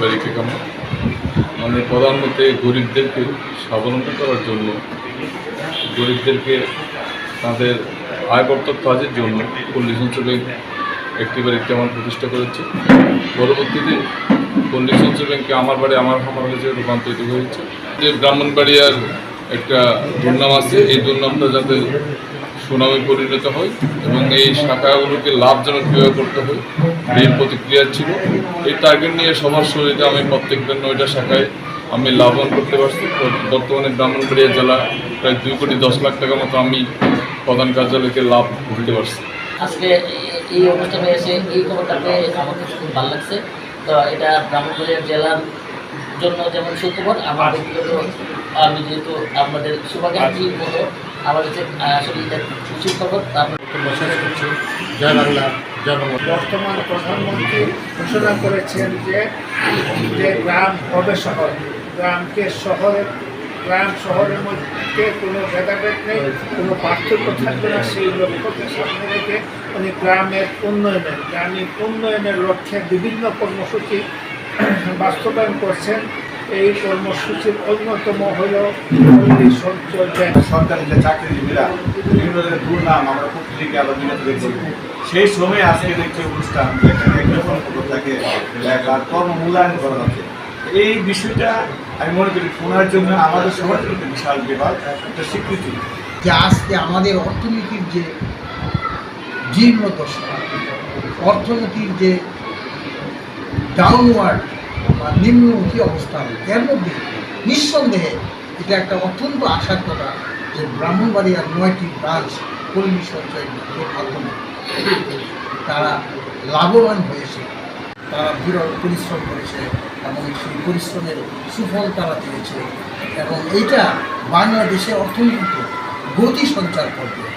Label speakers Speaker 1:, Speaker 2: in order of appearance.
Speaker 1: একেবারে কামা মানে প্রধানমন্ত্রী গরিবদেরকে স্বাবলম্বী করার জন্য, গরিবদেরকে তাদের আয় বর্তক কাজের জন্য পল্লী ব্যাংক একটিবার একটি আমার প্রতিষ্ঠা করেছে? পরবর্তীতে পল্লী সঞ্চয় ব্যাংকে আমার বাড়ি, আমার খামার হয়েছে, রূপান্তরিত হয়েছে। যে ব্রাহ্মণবাড়িয়ার একটা দুর্নাম আছে, এই দুর্নামটা যাতে সুনামে পরিণত হয় এবং এই শাখাগুলোকে লাভজনক কীভাবে করতে হয়। এই প্রতিক্রিয়া ছিল। এই টার্গেট নিয়ে সবার শরীরে আমি প্রত্যেকটা নয়টা শাখায় আমি লাভবান করতে পারছি। বর্তমানে ব্রাহ্মণবাড়িয়া জেলা প্রায় দুই কোটি দশ লাখ টাকা মতো আমি প্রধান কার্যালয়কে লাভ দিতে পারছি।
Speaker 2: আজকে এই অনুষ্ঠানে এসে এই খবরটা পেয়ে আমার কাছে খুব ভালো লাগছে। তো এটা ব্রাহ্মণবাড়িয়া জেলার জন্য যেমন সুখবর আমার ব্যক্তিগত আমি যেহেতু আপনাদের শুভাকাঙ্ক্ষীর মতো আমার কাছে আসলে এটা খুশির খবর তারপর
Speaker 3: বসবাস করছি জয় বাংলা।
Speaker 4: বর্তমান প্রধানমন্ত্রী ঘোষণা করেছেন যে যে গ্রাম হবে শহর, গ্রামকে শহরের, গ্রাম শহরের মধ্যে কোনো ভেদাভেদ নেই, কোনো পার্থক্য থাকবে না, সেই লক্ষ্যকে সামনে রেখে উনি গ্রামের উন্নয়নের, গ্রামীণ উন্নয়নের লক্ষ্যে বিভিন্ন কর্মসূচি বাস্তবায়ন করছেন। এই কর্মসূচির অন্যতম হল পল্লী সঞ্চয় ব্যাংক।
Speaker 5: সরকারি যে চাকরিজীবীরা বিভিন্ন দুর্নাম আমরা পত্রিকা বিনোদন দেখছি সেই সময় আজকে দেখছি অনুষ্ঠান যেখানে জ্ঞাপন খবর থাকে কর্ম মূল্যায়ন করা হচ্ছে। এই বিষয়টা আমি মনে করি শোনার জন্য আমাদের সবার জন্য একটা বিশাল বিভাগ একটা স্বীকৃতি।
Speaker 6: যে আজকে আমাদের অর্থনীতির যে জীর্ণ দশা অর্থনীতির যে ডাউনওয়ার্ড বা নিম্নমুখী অবস্থান এর মধ্যে নিঃসন্দেহে এটা একটা অত্যন্ত আশার কথা যে ব্রাহ্মণবাড়িয়ার নয়টি ব্রাঞ্চ কর্মী সঞ্চয় মাধ্যমে তারা লাভবান হয়েছে। তারা বিরল পরিশ্রম করেছে এবং সেই পরিশ্রমের সুফল তারা পেয়েছে এবং এইটা বাংলাদেশের অর্থনীতিতে গতি সঞ্চার করবে।